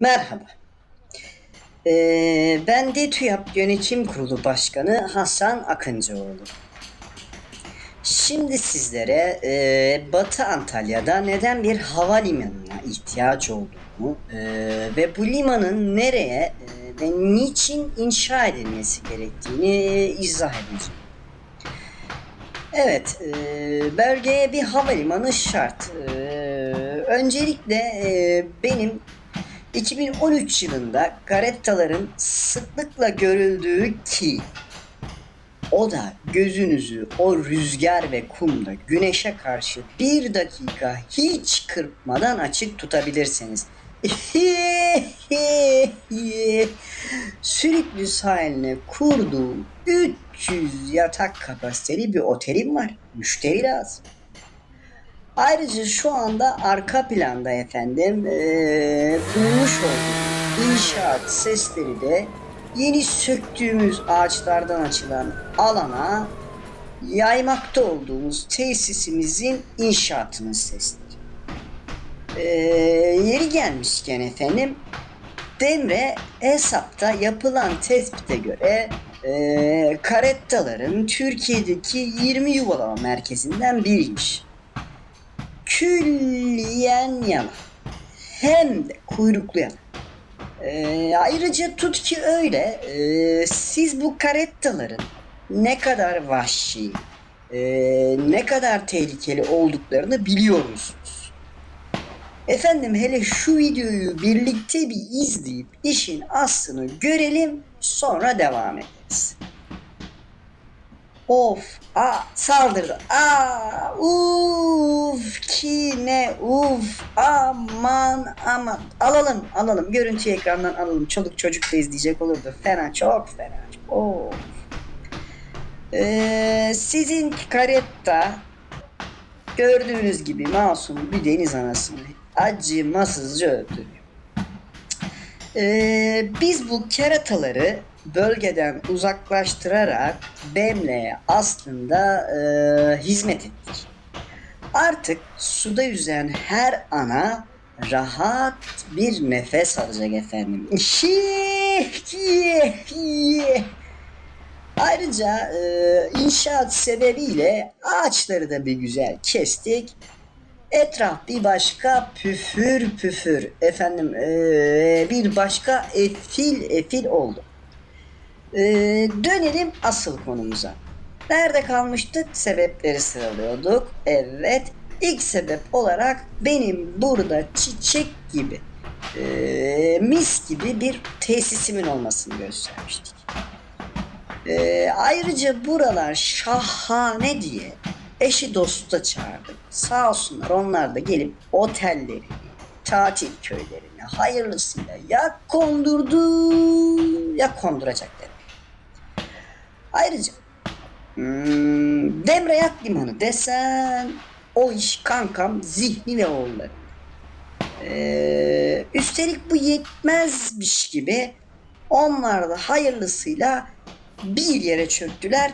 Merhaba. Ee, ben de TÜYAP Yönetim Kurulu Başkanı Hasan Akıncıoğlu. Şimdi sizlere e, Batı Antalya'da neden bir havalimanına ihtiyaç olduğunu e, ve bu limanın nereye e, ve niçin inşa edilmesi gerektiğini e, izah edeceğim. Evet, e, bölgeye bir havalimanı şart. E, öncelikle e, benim 2013 yılında karettaların sıklıkla görüldüğü ki o da gözünüzü o rüzgar ve kumda güneşe karşı bir dakika hiç kırpmadan açık tutabilirsiniz. Sürekli sahiline kurduğum 300 yatak kapasiteli bir otelim var. Müşteri lazım. Ayrıca şu anda arka planda efendim eee duymuş olduğum inşaat sesleri de yeni söktüğümüz ağaçlardan açılan alana yaymakta olduğumuz tesisimizin inşaatının sesleri. Eee, yeri gelmişken efendim Demre hesapta yapılan tespite göre eee karettaların Türkiye'deki 20 yuvalama merkezinden biriymiş külliyen yalan. Hem de kuyruklu yalan. Ee, ayrıca tut ki öyle ee, siz bu karettaların ne kadar vahşi, ee, ne kadar tehlikeli olduklarını biliyor musunuz? Efendim hele şu videoyu birlikte bir izleyip işin aslını görelim sonra devam ederiz. Of, a saldırdı. Aa, uf ki ne uf aman aman. Alalım alalım. Görüntü ekrandan alalım. Çoluk çocuk da izleyecek olurdu. Fena çok fena of. Ee, sizin karetta gördüğünüz gibi masum bir deniz anasını acımasızca öldürüyor. Ee, biz bu kerataları bölgeden uzaklaştırarak Bemle'ye aslında e, hizmet ettik. Artık suda yüzen her ana rahat bir nefes alacak efendim. Ayrıca e, inşaat sebebiyle ağaçları da bir güzel kestik. Etraf bir başka püfür püfür efendim e, bir başka efil efil oldu. Ee, dönelim asıl konumuza. Nerede kalmıştık? Sebepleri sıralıyorduk. Evet. İlk sebep olarak benim burada çiçek gibi, e, mis gibi bir tesisimin olmasını göstermiştik. E, ayrıca buralar şahane diye eşi dostu da çağırdık. Sağ olsunlar onlar da gelip otelleri, tatil köylerini hayırlısıyla ya kondurdu ya konduracak dedi. Ayrıca hmm, Demreyak Limanı desen o iş kankam zihni ve oğulları. Ee, üstelik bu yetmezmiş gibi onlar da hayırlısıyla bir yere çöktüler.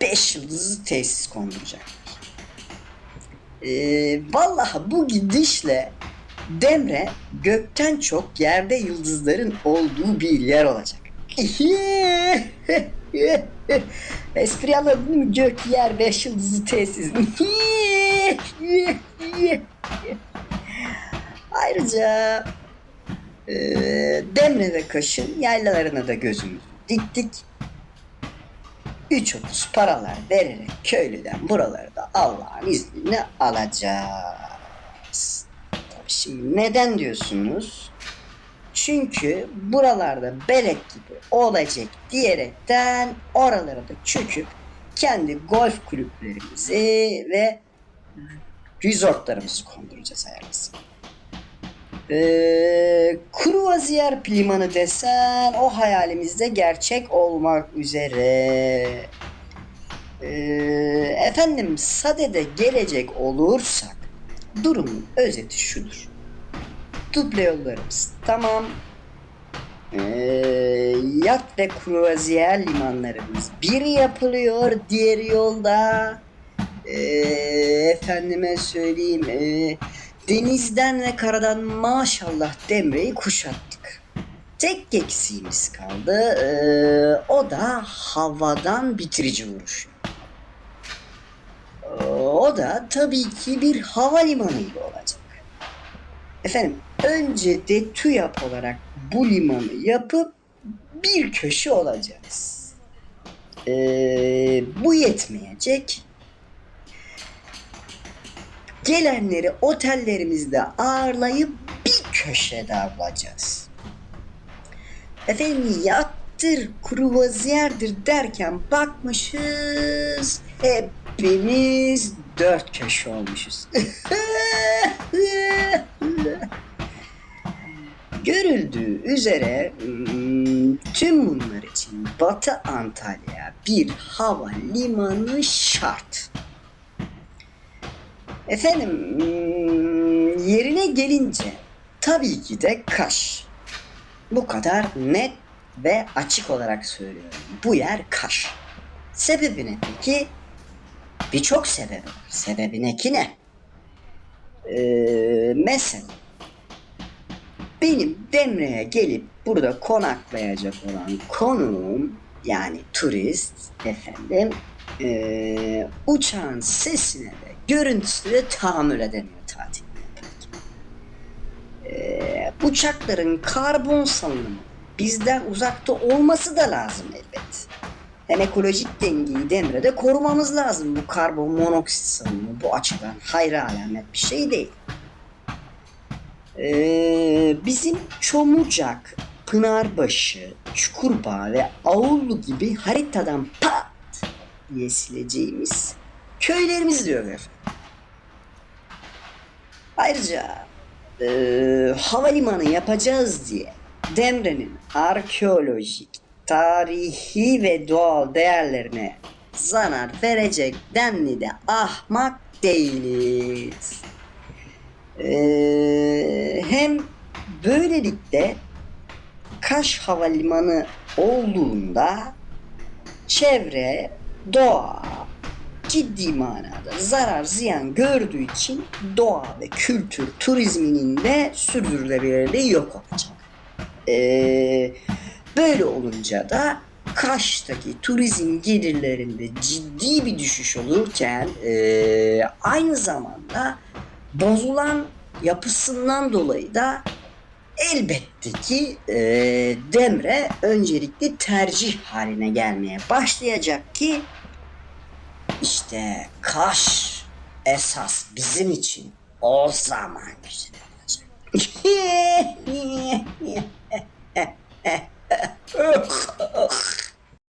Beş yıldızlı tesis konduracaklar. Ee, vallahi bu gidişle Demre gökten çok yerde yıldızların olduğu bir yer olacak. Espri anladın mı? Gök, yer, beş yıldızlı tesis. Ayrıca e, Demre ve Kaş'ın yaylalarına da gözümüzü diktik. 3.30 paralar vererek köylüden buraları da Allah'ın izniyle alacağız. Şimdi neden diyorsunuz? Çünkü buralarda belek gibi olacak diyerekten oralara da çöküp kendi golf kulüplerimizi ve resortlarımızı konduracağız hayırlısı. Ee, Kruvaziyer limanı desen o hayalimizde gerçek olmak üzere. Ee, efendim Sade'de gelecek olursak durumun özeti şudur duble yollarımız tamam. Ee, yat ve kruvaziyer limanlarımız biri yapılıyor, diğeri yolda. Ee, efendime söyleyeyim, e, denizden ve karadan maşallah Demre'yi kuşattık. Tek eksiğimiz kaldı. ee, o da havadan bitirici vuruş. Ee, O da tabii ki bir havalimanı ile olacak. Efendim önce de TÜYAP olarak bu limanı yapıp bir köşe olacağız. Ee, bu yetmeyecek. Gelenleri otellerimizde ağırlayıp bir köşede avlayacağız. Efendim yattır, kruvaziyerdir derken bakmışız hepimiz dört köşe olmuşuz. Görüldüğü üzere hmm, tüm bunlar için Batı Antalya bir hava limanı şart. Efendim hmm, yerine gelince tabii ki de Kaş. Bu kadar net ve açık olarak söylüyorum. Bu yer Kaş. Sebebi ne peki? Birçok sebebi var. Sebebi ne ki ne? Ee, mesela benim Demre'ye gelip burada konaklayacak olan konuğum yani turist efendim ee, uçağın sesine de görüntüsüne de tahammül edemiyor tatil yaparken. Ee, uçakların karbon salınımı bizden uzakta olması da lazım elbet. Hem ekolojik dengeyi Demre'de korumamız lazım. Bu karbon monoksit salınımı bu açıdan hayra alamet bir şey değil. Ee, bizim Çomucak, Pınarbaşı, Çukurbağ ve Avullu gibi haritadan pat diye sileceğimiz köylerimiz diyor efendim. Ayrıca e, havalimanı yapacağız diye Demre'nin arkeolojik, tarihi ve doğal değerlerine zarar verecek denli de ahmak değiliz. Ee, hem böylelikle Kaş Havalimanı olduğunda çevre, doğa ciddi manada zarar ziyan gördüğü için doğa ve kültür turizminin de sürdürülebilirliği yok olacak. Ee, böyle olunca da Kaş'taki turizm gelirlerinde ciddi bir düşüş olurken ee, aynı zamanda bozulan yapısından dolayı da elbette ki e, Demre öncelikli tercih haline gelmeye başlayacak ki işte Kaş esas bizim için o zaman güzel olacak.